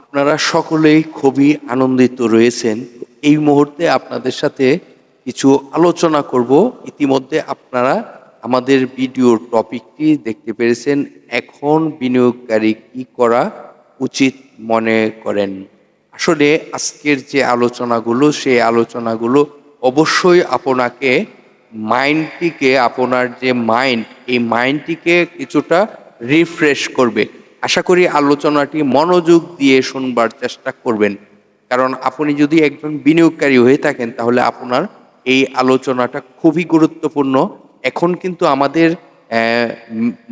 আপনারা সকলেই খুবই আনন্দিত রয়েছেন। এই মুহূর্তে আপনাদের সাথে কিছু আলোচনা করব। ইতিমধ্যে আপনারা আমাদের ভিডিওর টপিকটি দেখতে পেরেছেন। এখন বিনিয়োগকারী কি করা উচিত মনে করেন? আসলে আজকের যে আলোচনাগুলো, সেই আলোচনাগুলো অবশ্যই আপনাকে মাইন্ডটিকে, আপনার যে মাইন্ড, এই মাইন্ডটিকে কিছুটা রিফ্রেশ করবে। আশা করি আলোচনাটি মনোযোগ দিয়ে শুনবার চেষ্টা করবেন। কারণ আপনি যদি একজন বিনিয়োগকারী হয়ে থাকেন, তাহলে আপনার এই আলোচনাটা খুবই গুরুত্বপূর্ণ। এখন কিন্তু আমাদের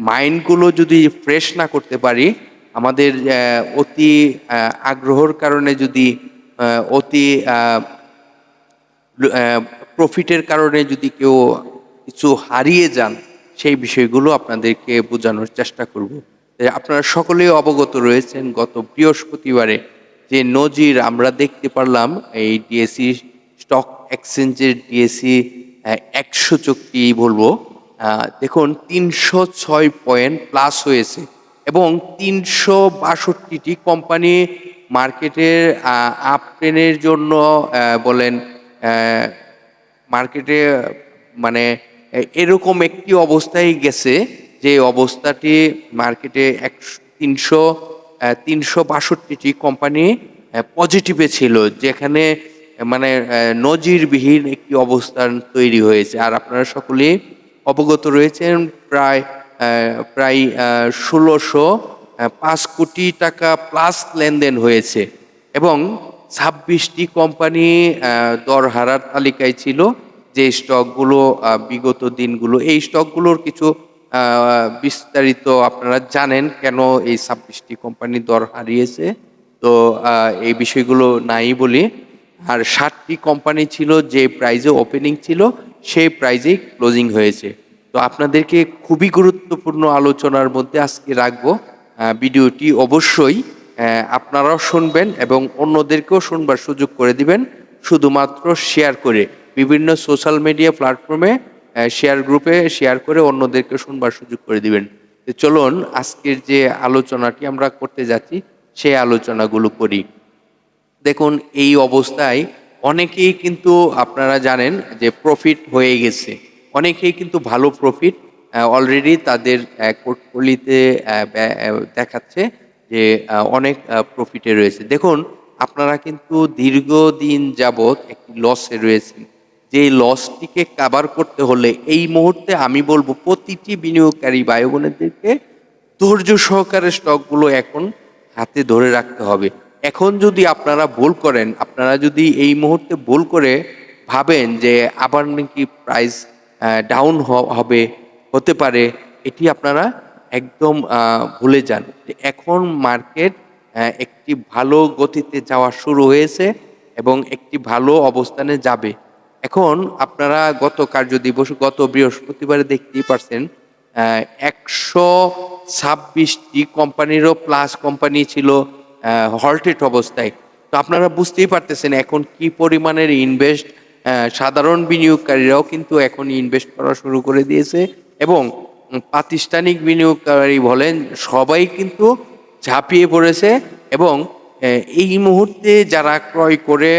মাইন্ডগুলো যদি ফ্রেশ না করতে পারি, আমাদের অতি আগ্রহর কারণে যদি অতি প্রফিটের কারণে যদি কেউ কিছু হারিয়ে যান, সেই বিষয়গুলো আপনাদেরকে বোঝানোর চেষ্টা করব। আপনারা সকলেই অবগত রয়েছেন, গত বৃহস্পতিবারে যে নজির আমরা দেখতে পারলাম, এই ডিএসসি স্টক এক্সচেঞ্জের ডিএসসি একশো চুক্তি বলব দেখুন তিনশো ছয় পয়েন্ট প্লাস হয়েছে এবং তিনশো বাষট্টিটি কোম্পানি মার্কেটের আপ ট্রেনের জন্য বলেন মার্কেটে মানে এরকম একটি অবস্থায় গেছে। যে অবস্থাটি মার্কেটে একশো তিনশো তিনশো বাষট্টিটি কোম্পানি পজিটিভে ছিল, যেখানে মানে নজিরবিহীন একটি অবস্থান তৈরি হয়েছে। আর আপনারা সকলেই অবগত রয়েছেন, প্রায় প্রায় ষোলোশো পাঁচ কোটি টাকা প্লাস লেনদেন হয়েছে। এবং ছাব্বিশটি কোম্পানি দর হারার তালিকায় ছিল যে স্টকগুলো বিগত দিনগুলো। এই স্টকগুলোর কিছু বিস্তারিত আপনারা জানেন কেন এই ছাব্বিশটি কোম্পানি দর হারিয়েছে। তো এই বিষয়গুলো নাই বলি। আর ষাটটি কোম্পানি ছিল, যে প্রাইজে ওপেনিং ছিল, সেই প্রাইজেই ক্লোজিং হয়েছে। তো আপনাদেরকে খুবই গুরুত্বপূর্ণ আলোচনার মধ্যে আজকে রাখব। ভিডিওটি অবশ্যই আপনারাও শুনবেন এবং অন্যদেরকেও শুনবার সুযোগ করে দিবেন। শুধুমাত্র শেয়ার করে। বিভিন্ন সোশ্যাল মিডিয়া প্ল্যাটফর্মে শেয়ার গ্রুপে শেয়ার করে অন্যদেরকে শুনবার সুযোগ করে দিবেন। চলুন, আজকের যে আলোচনাটি আমরা করতে যাচ্ছি, সেই আলোচনাগুলো করি। দেখুন, এই অবস্থায় অনেকেই কিন্তু আপনারা জানেন যে প্রফিট হয়ে গেছে। অনেকেই কিন্তু ভালো প্রফিট অলরেডি তাদের পোর্টফোলিওতে দেখাচ্ছে যে অনেক প্রফিটে রয়েছে। দেখুন, আপনারা কিন্তু দীর্ঘদিন যাবৎ একটি লসে রয়েছেন। যে লসটিকে কাভার করতে হলে এই মুহূর্তে আমি বলব প্রতিটি বিনিয়োগকারী ভাই বোনেদেরকে ধৈর্য সহকারে স্টকগুলো এখন হাতে ধরে রাখতে হবে। এখন যদি আপনারা ভুল করেন, আপনারা যদি এই মুহূর্তে ভুল করে ভাবেন যে আবার নাকি প্রাইস ডাউন হবে, হতে পারে, এটি আপনারা একদম ভুলে যান। এখন মার্কেট একটি ভালো গতিতে যাওয়া শুরু হয়েছে এবং একটি ভালো অবস্থানে যাবে। এখন আপনারা গত কার্য দিবস গত বৃহস্পতিবারে দেখতেই পারছেন একশো ছাব্বিশটি কোম্পানিরও প্লাস কোম্পানি ছিল হল্টেড অবস্থায়। তো আপনারা বুঝতেই পারতেছেন এখন কি পরিমাণের ইনভেস্ট সাধারণ বিনিয়োগকারীরাও কিন্তু এখন ইনভেস্ট করা শুরু করে দিয়েছে এবং প্রাতিষ্ঠানিক বিনিয়োগকারী বলেন সবাই কিন্তু ঝাঁপিয়ে পড়েছে এবং এই মুহূর্তে যারা ক্রয় করে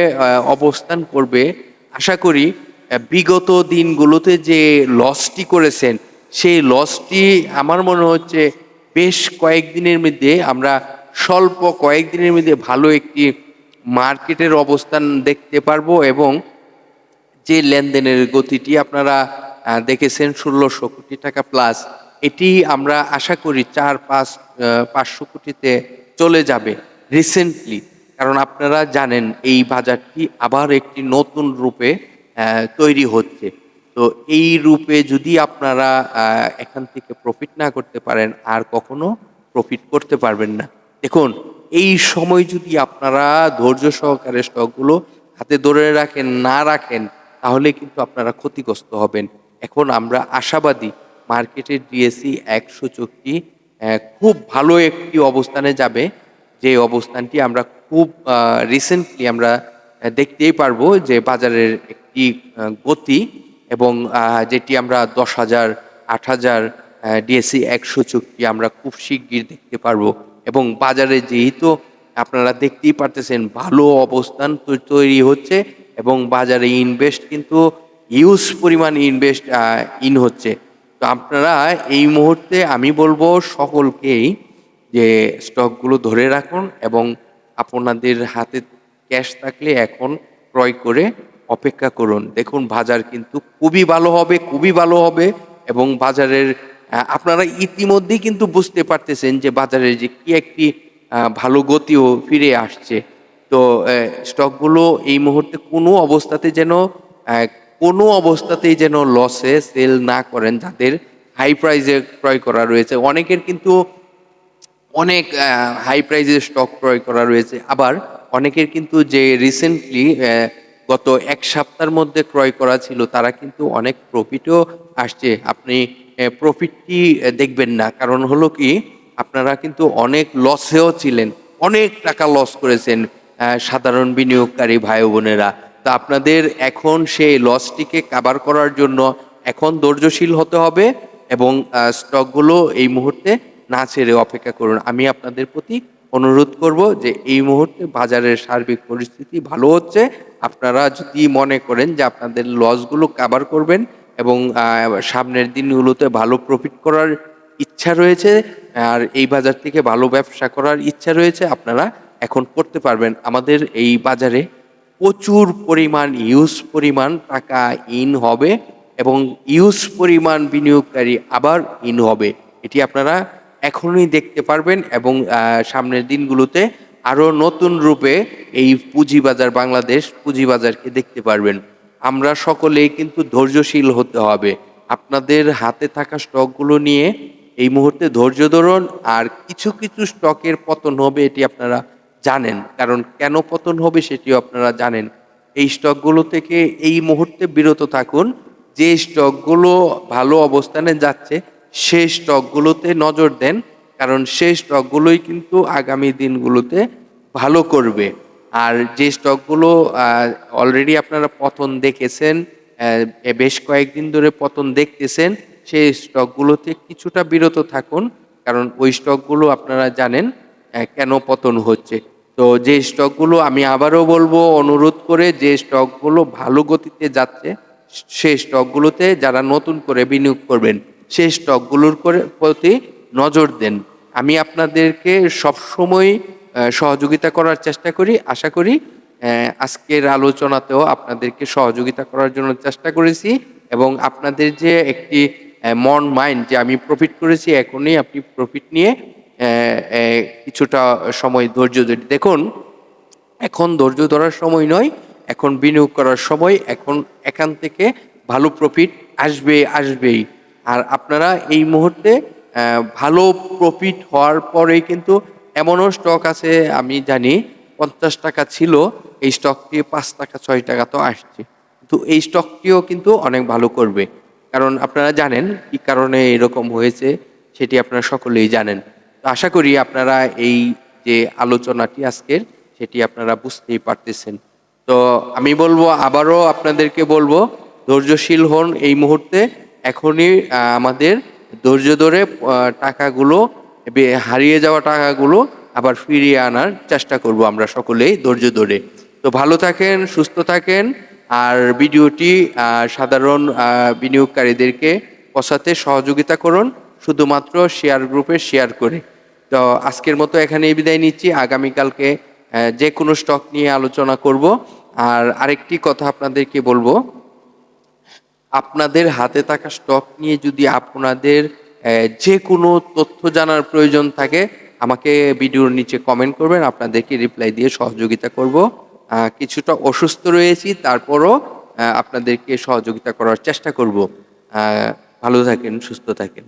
অবস্থান করবে আশা করি বিগত দিনগুলোতে যে লসটি করেছেন, সেই লসটি আমার মনে হচ্ছে বেশ কয়েকদিনের মধ্যে আমরা স্বল্প কয়েকদিনের মধ্যে ভালো একটি মার্কেটের অবস্থান দেখতে পারব এবং যে লেনদেনের গতিটি আপনারা দেখেছেন, ষোলোশো কোটি টাকা প্লাস এটি আমরা আশা করি চার পাঁচ পাঁচশো কোটিতে চলে যাবে রিসেন্টলি কারণ আপনারা জানেন এই বাজারটি আবার একটি নতুন রূপে তৈরি হচ্ছে। তো এই রূপে যদি আপনারা এখান থেকে প্রফিট না করতে পারেন, আর কখনো প্রফিট করতে পারবেন না। দেখুন, এই সময় যদি আপনারা ধৈর্য সহকারে স্টকগুলো হাতে ধরে রাখেন, না রাখেন, তাহলে কিন্তু আপনারা ক্ষতিগ্রস্ত হবেন। এখন আমরা আশাবাদী, মার্কেটের ডিএসসি একশো চুক্তি খুব ভালো একটি অবস্থানে যাবে। যে অবস্থানটি আমরা খুব রিসেন্টলি আমরা দেখতেই পারব যে বাজারের একটি গতি এবং যেটি আমরা দশ হাজার, আট হাজার ডিএসসি একশো চুক্তি আমরা খুব শিগগির দেখতে পারব। এবং বাজারে যেহেতু আপনারা দেখতেই পারতেছেন ভালো অবস্থান তৈরি হচ্ছে এবং বাজারে ইনভেস্ট কিন্তু ইউজ পরিমাণ ইনভেস্ট ইন হচ্ছে। তো আপনারা এই মুহূর্তে আমি বলব সকলকেই যে স্টকগুলো ধরে রাখুন এবং আপনাদের হাতে ক্যাশ থাকলে এখন ক্রয় করে অপেক্ষা করুন। দেখুন বাজার কিন্তু খুবই ভালো হবে, খুবই ভালো হবে এবং বাজারের আপনারা ইতিমধ্যেই কিন্তু বুঝতে পারতেছেন যে বাজারে যে কি একটি ভালো গতিও ফিরে আসছে। তো স্টকগুলো এই মুহূর্তে কোনো অবস্থাতে যেন কোনো অবস্থাতেই যেন লসে সেল না করেন যাদের হাই প্রাইজে ক্রয় করা রয়েছে। অনেকের কিন্তু অনেক হাই প্রাইজের স্টক ক্রয় করা রয়েছে। আবার অনেকের কিন্তু যে রিসেন্টলি গত এক সপ্তাহের মধ্যে ক্রয় করা ছিল, তারা কিন্তু অনেক প্রফিটও আসছে। আপনি প্রফিটটি দেখবেন না। কারণ হলো কি, আপনারা কিন্তু অনেক লসেও ছিলেন। অনেক টাকা লস করেছেন সাধারণ বিনিয়োগকারী ভাই বোনেরা তা আপনাদের এখন সেই লসটিকে কাভার করার জন্য এখন ধৈর্যশীল হতে হবে এবং স্টকগুলো এই মুহূর্তে না ছেড়ে অপেক্ষা করুন। আমি আপনাদের প্রতি অনুরোধ করব যে এই মুহূর্তে বাজারের সার্বিক পরিস্থিতি ভালো হচ্ছে। আপনারা যদি মনে করেন যে আপনাদের লসগুলো কাভার করবেন এবং সামনের দিনগুলোতে ভালো প্রফিট করার ইচ্ছা রয়েছে, আর এই বাজার থেকে ভালো ব্যবসা করার ইচ্ছা রয়েছে, আপনারা এখন করতে পারবেন। আমাদের এই বাজারে প্রচুর পরিমাণ ইউজ পরিমাণ টাকা ইন হবে এবং ইউজ পরিমাণ বিনিয়োগকারী আবার ইন হবে। এটি আপনারা এখনই দেখতে পারবেন এবং সামনের দিনগুলোতে আরও নতুন রূপে এই পুঁজিবাজার বাংলাদেশ পুঁজিবাজারকে দেখতে পারবেন। আমরা সকলেই কিন্তু ধৈর্যশীল হতে হবে। আপনাদের হাতে থাকা স্টকগুলো নিয়ে এই মুহূর্তে ধৈর্য ধরুন, আর কিছু কিছু স্টকের পতন হবে এটি আপনারা জানেন। কারণ কেন পতন হবে সেটিও আপনারা জানেন। এই স্টকগুলো থেকে এই মুহূর্তে বিরত থাকুন। যে স্টকগুলো ভালো অবস্থানে যাচ্ছে সেই স্টকগুলোতে নজর দেন, কারণ সেই স্টকগুলোই কিন্তু আগামী দিনগুলোতে ভালো করবে। আর যে স্টকগুলো অলরেডি আপনারা পতন দেখেছেন বেশ কয়েকদিন ধরে পতন দেখতেছেন, সেই স্টকগুলোতে কিছুটা বিরত থাকুন, কারণ ওই স্টকগুলো আপনারা জানেন কেন পতন হচ্ছে। তো যে স্টকগুলো আমি আবারও বলব, অনুরোধ করে যে স্টকগুলো ভালো গতিতে যাচ্ছে সেই স্টকগুলোতে যারা নতুন করে বিনিয়োগ করবেন সেই স্টকগুলোর প্রতি নজর দেন। আমি আপনাদেরকে সবসময় সহযোগিতা করার চেষ্টা করি, আশা করি আজকের আলোচনাতেও আপনাদেরকে সহযোগিতা করার জন্য চেষ্টা করেছি এবং আপনাদের যে একটি মন মাইন্ড যে আমি প্রফিট করেছি, এখনই আপনি প্রফিট নিয়ে কিছুটা সময় ধৈর্য ধরে দেখুন। এখন ধৈর্য ধরার সময় নয়, এখন বিনিয়োগ করার সময়, এখন এখান থেকে ভালো প্রফিট আসবে, আসবেই। আর আপনারা এই মুহূর্তে ভালো প্রফিট হওয়ার পরেই কিন্তু এমনও স্টক আছে, আমি জানি, পঞ্চাশ টাকা ছিল, এই স্টকটি পাঁচ টাকা, ছয় টাকা তো আসছে। কিন্তু এই স্টকটিও কিন্তু অনেক ভালো করবে। কারণ আপনারা জানেন কি কারণে এরকম হয়েছে, সেটি আপনারা সকলেই জানেন। তো আশা করি আপনারা এই যে আলোচনাটি আজকের, সেটি আপনারা বুঝতেই পারতেছেন। তো আমি বলব, আবারও আপনাদেরকে বলব, ধৈর্যশীল হন এই মুহূর্তে। এখনই আমাদের ধৈর্য ধরে টাকাগুলো হারিয়ে যাওয়া টাকাগুলো আবার ফিরিয়ে আনার চেষ্টা করব আমরা সকলেই ধৈর্য ধরে। তো ভালো থাকেন, সুস্থ থাকেন, আর ভিডিওটি সাধারণ বিনিয়োগকারীদেরকে পৌঁছাতে সহযোগিতা করুন, শুধুমাত্র শেয়ার গ্রুপে শেয়ার করে। তো আজকের মতো এখানেই বিদায় নিচ্ছি। আগামীকালকে যে কোনো স্টক নিয়ে আলোচনা করব। আর আরেকটি কথা আপনাদেরকে বলব আপনাদের হাতে থাকা স্টক নিয়ে যদি আপনাদের যে কোনো তথ্য জানার প্রয়োজন থাকে, আমাকে ভিডিওর নিচে কমেন্ট করবেন, আপনাদেরকে রিপ্লাই দিয়ে সহযোগিতা করব। কিছুটা অসুস্থ রয়েছি, তারপরও আপনাদেরকে সহযোগিতা করার চেষ্টা করব। ভালো থাকেন, সুস্থ থাকেন।